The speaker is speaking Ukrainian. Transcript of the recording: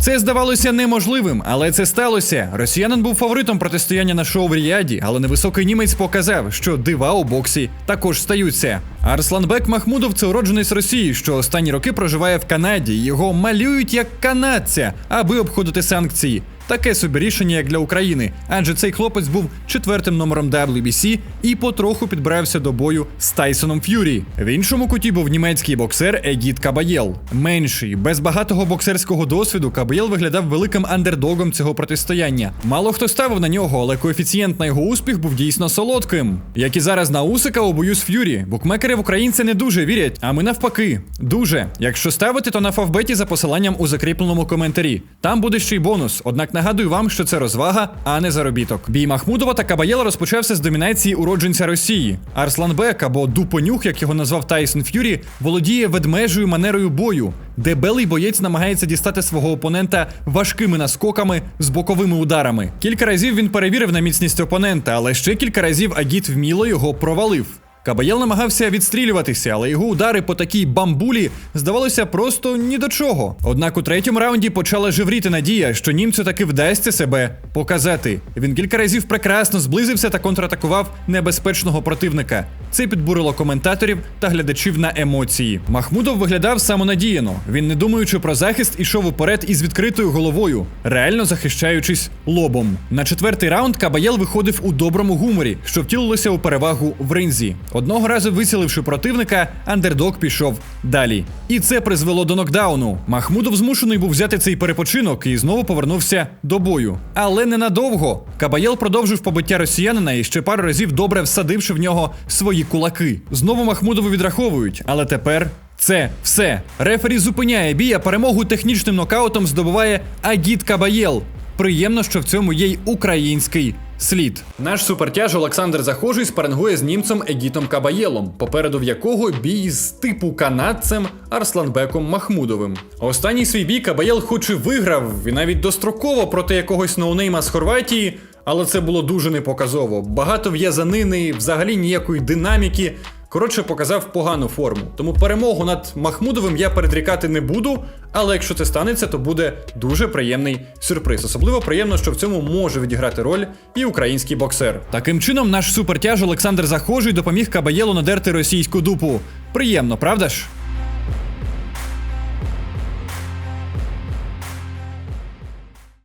Це здавалося неможливим, але це сталося. Росіянин був фаворитом протистояння на шоу в Ріаді, але невисокий німець показав, що дива у боксі також стаються. Арсланбек Махмудов це уродженець Росії, що останні роки проживає в Канаді. Його малюють як канадця, аби обходити санкції. Таке собі рішення, як для України, адже цей хлопець був четвертим номером WBC і потроху підбирався до бою з Тайсоном Ф'юрі. В іншому куті був німецький боксер Егіт Кабаєл. Менший, без багатого боксерського досвіду, Кабаєл виглядав великим андердогом цього протистояння. Мало хто ставив на нього, але коефіцієнт на його успіх був дійсно солодким. Як і зараз на Усика у бою з Ф'юрі. Букмекери в українця не дуже вірять, а ми навпаки. Дуже. Якщо ставити, то на фавбеті за посиланням у закріпленому коментарі. Там буде ще й бонус. Однак нагадую вам, що це розвага, а не заробіток. Бій Махмудова та Кабаєла розпочався з домінації уродженця Росії. Арсланбек або Дупонюх, як його назвав Тайсон Ф'юрі, володіє ведмежою манерою бою, де белий боєць намагається дістати свого опонента важкими наскоками з боковими ударами. Кілька разів він перевірив на міцність опонента, але ще кілька разів Агіт вміло його провалив. Кабаєл намагався відстрілюватися, але його удари по такій бамбулі здавалося просто ні до чого. Однак у третьому раунді почала живріти надія, що німцю таки вдасться себе показати. Він кілька разів прекрасно зблизився та контратакував небезпечного противника. Це підбурило коментаторів та глядачів на емоції. Махмудов виглядав самонадіяно. Він, не думаючи про захист, ішов уперед із відкритою головою, реально захищаючись лобом. На четвертий раунд Кабаєл виходив у доброму гуморі, що втілилося у перевагу в ринзі. Одного разу виціливши противника, андердог пішов далі. І це призвело до нокдауну. Махмудов змушений був взяти цей перепочинок і знову повернувся до бою. Але ненадовго. Кабаєл продовжив побиття росіянина і ще пару разів добре всадивши в нього свої кулаки. Знову Махмудову відраховують, але тепер. Це все. Рефері зупиняє бій, а перемогу технічним нокаутом здобуває Агіт Кабаєл. Приємно, що в цьому є й український слід. Наш супертяж Олександр Захожий спарингує з німцем Егітом Кабаєлом, попереду в якого бій з типу канадцем Арсланбеком Махмудовим. Останній свій бій Кабаєл хоч і виграв, і навіть достроково проти якогось ноунейма з Хорватії. Але це було дуже непоказово. Багато в'язанини, взагалі ніякої динаміки. Коротше, показав погану форму. Тому перемогу над Махмудовим я передрікати не буду. Але якщо це станеться, то буде дуже приємний сюрприз. Особливо приємно, що в цьому може відіграти роль і український боксер. Таким чином, наш супертяж Олександр Захожий допоміг Кабаєлу надерти російську дупу. Приємно, правда ж?